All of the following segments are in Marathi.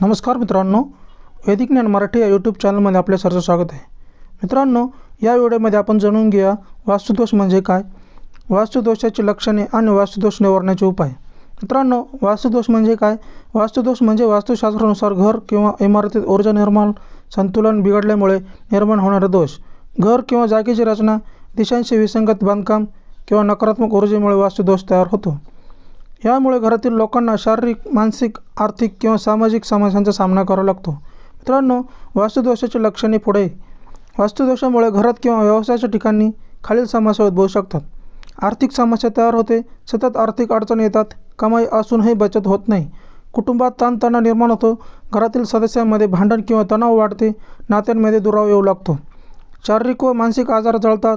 नमस्कार मित्रांनो वैदिक ज्ञान मराठी या यूट्यूब चॅनलमध्ये आपले सर्व स्वागत आहे. मित्रांनो या व्हिडिओमध्ये आपण जाणून घेऊया वास्तुदोष म्हणजे काय? वास्तुदोषाची लक्षणे आणि वास्तुदोष निवारण्याचे उपाय. मित्रांनो वास्तुदोष म्हणजे काय? वास्तुदोष म्हणजे वास्तुशास्त्रानुसार घर किंवा इमारतीत ऊर्जा निर्माण संतुलन बिघडल्यामुळे निर्माण होणारा दोष. घर किंवा जागेची रचना दिशांशी विसंगत बांधकाम किंवा नकारात्मक ऊर्जेमुळे वास्तुदोष तयार होतो. यामुळे घरातील लोकांना शारीरिक मानसिक आर्थिक किंवा सामाजिक समस्यांचा सामना करावा लागतो. मित्रांनो वास्तुदोषाची लक्षणे पुढे. वास्तुदोषामुळे घरात किंवा व्यवसायाच्या ठिकाणी खालील समस्या उद्भवू शकतात. आर्थिक समस्या तयार होते सतत आर्थिक अडचणी येतात कमाई असूनही बचत होत नाही. कुटुंबात ताणतणाव निर्माण होतो घरातील सदस्यांमध्ये भांडण किंवा तणाव वाढते नात्यांमध्ये दुराव येऊ लागतो. शारीरिक व मानसिक आजार जळतात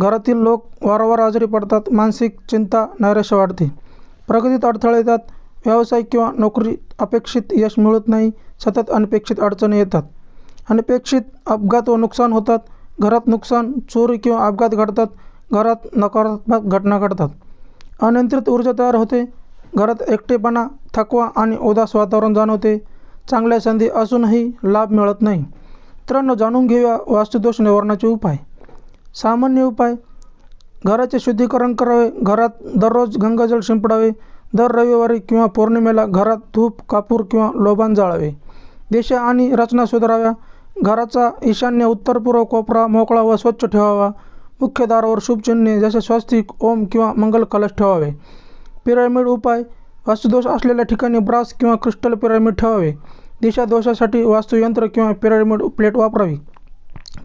घरातील लोक वारंवार आजारी पडतात मानसिक चिंता नैराश्य वाढते. प्रगतीत अडथळे येतात. व्यावसायिक किंवा नोकरीत अपेक्षित यश मिळत नाही सतत अनपेक्षित अडचणी येतात. अनपेक्षित अपघात व नुकसान होतात. घरात नुकसान चोरी किंवा अपघात घडतात. घरात नकारात्मक घटना घडतात. अनियंत्रित ऊर्जा तयार होते. घरात एकटेपणा थकवा आणि उदास वातावरण जाणवते. चांगल्या संधी असूनही लाभ मिळत नाही. मित्रांनो जाणून घेऊया वास्तुदोष निवारणाचे उपाय. सामान्य उपाय घराचे शुद्धीकरण करावे घरात दररोज गंगाजल शिंपडावे दर रविवारी किंवा पौर्णिमेला घरात धूप कापूर किंवा लोबान जाळावे. दिशा आणि रचना सुधाराव्या. घराचा ईशान्य उत्तर पूर्व कोपरा मोकळा व स्वच्छ ठेवावा. मुख्य दारावर शुभचिन्हे जसे स्वस्तिक ओम किंवा मंगल कलश ठेवावे. पिरामिड उपाय वास्तुदोष असलेल्या ठिकाणी ब्रास किंवा क्रिस्टल पिरामिड ठेवावे. दिशा दोषासाठी वास्तुयंत्र किंवा पिरामिड प्लेट वापरावी.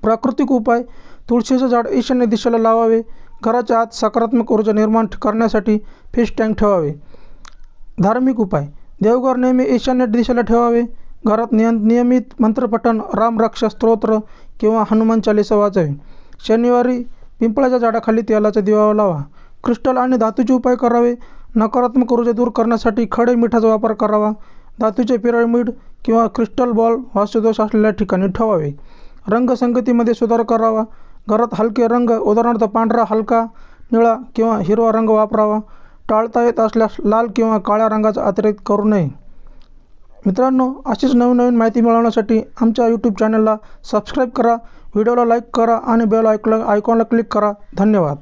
प्राकृतिक उपाय तुळशीचं झाड ईशान्य दिशेला लावावे. घराच्या आत सकारात्मक ऊर्जा निर्माण करण्यासाठी फिश टँक ठेवावे. धार्मिक उपाय. देवघर नेहमी ईशान्य दिशेला ठेवावे. घरात निय नियमित मंत्रपठण रामरक्षा स्तोत्र किंवा हनुमान चालिसा वाचावे. शनिवारी पिंपळाच्या झाडाखाली तेलाचा दिवा लावा. क्रिस्टल आणि धातूचे उपाय करावे. नकारात्मक ऊर्जा दूर करण्यासाठी खडे मिठाचा वापर करावा. धातूचे पिरामिड किंवा क्रिस्टल बॉल वास्तुदोष असलेल्या ठिकाणी ठेवावे. रंगसंगतीमध्ये सुधार करावा. घरात हलके रंग उदाहरणार्थ पांढरा हलका निळा किंवा हिरवा रंग वापरावा. टाळता येत असल्यास लाल किंवा काळ्या रंगाचा अतिरेक करू नये. मित्रांनो अशीच नवीन नवीन माहिती मिळवण्यासाठी आमच्या यूट्यूब चॅनलला सबस्क्राईब करा व्हिडिओला लाईक करा आणि बेल ऐकलं आयकॉनला क्लिक करा. धन्यवाद.